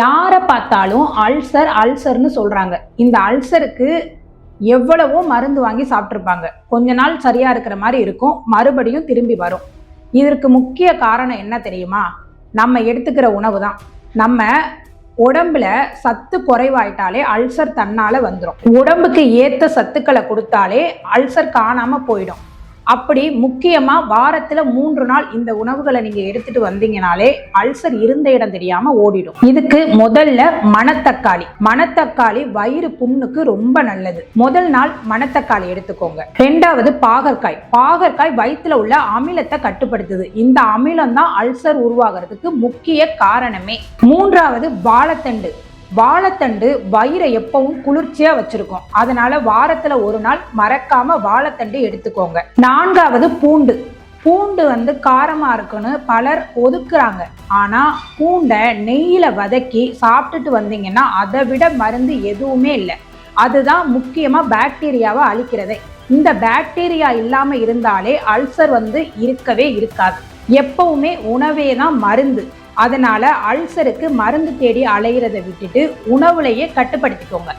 யாரை பார்த்தாலும் அல்சர் அல்சர்னு சொல்கிறாங்க இந்த அல்சருக்கு எவ்வளவோ மருந்து வாங்கி சாப்பிட்ருப்பாங்க கொஞ்ச நாள் சரியாக இருக்கிற மாதிரி இருக்கும். மறுபடியும் திரும்பி வரும். இதற்கு முக்கிய காரணம் என்ன தெரியுமா? நம்ம எடுத்துக்கிற உணவு தான். நம்ம உடம்புல சத்து குறைவாயிட்டாலே அல்சர் தன்னால் வந்துடும் உடம்புக்கு ஏற்ற சத்துக்களை கொடுத்தாலே அல்சர் காணாமல் போயிடும். அப்படி முக்கியமாக வாரத்தில் மூன்று நாள் இந்த உணவுகளை நீங்கள் எடுத்துட்டு வந்தீங்கனாலே அல்சர் இருந்த இடம் தெரியாமல் ஓடிடும். இதுக்கு முதல்ல மணத்தக்காளி. மணத்தக்காளி வயிறு புண்ணுக்கு ரொம்ப நல்லது. முதல் நாள் மணத்தக்காளி எடுத்துக்கோங்க. ரெண்டாவது பாகற்காய். பாகற்காய் வயிற்றுல உள்ள அமிலத்தை கட்டுப்படுத்துது. இந்த அமிலம் தான் அல்சர் உருவாகிறதுக்கு முக்கிய காரணமே. மூன்றாவது வாழைத்தண்டு. வாழைத்தண்டு வயிறை எப்பவும் குளிர்ச்சியா வச்சிருக்கும். அதனால வாரத்துல ஒரு நாள் மறக்காம வாழைத்தண்டு எடுத்துக்கோங்க. நான்காவது பூண்டு. பூண்டு வந்து காரமா இருக்குன்னு பலர் ஒதுக்குறாங்க. ஆனா பூண்டை நெய்யில வதக்கி சாப்பிட்டுட்டு வந்தீங்கன்னா அதை விட மருந்து எதுவுமே இல்லை. அதுதான் முக்கியமா பாக்டீரியாவை அழிக்கிறதே. இந்த பாக்டீரியா இல்லாம இருந்தாலே அல்சர் வந்து இருக்கவே இருக்காது. எப்பவுமே உணவே தான் மருந்து. அதனால் அல்சருக்கு மருந்து தேடி அலையிறதை விட்டுட்டு உணவுலையே கட்டுப்படுத்திக்கோங்க.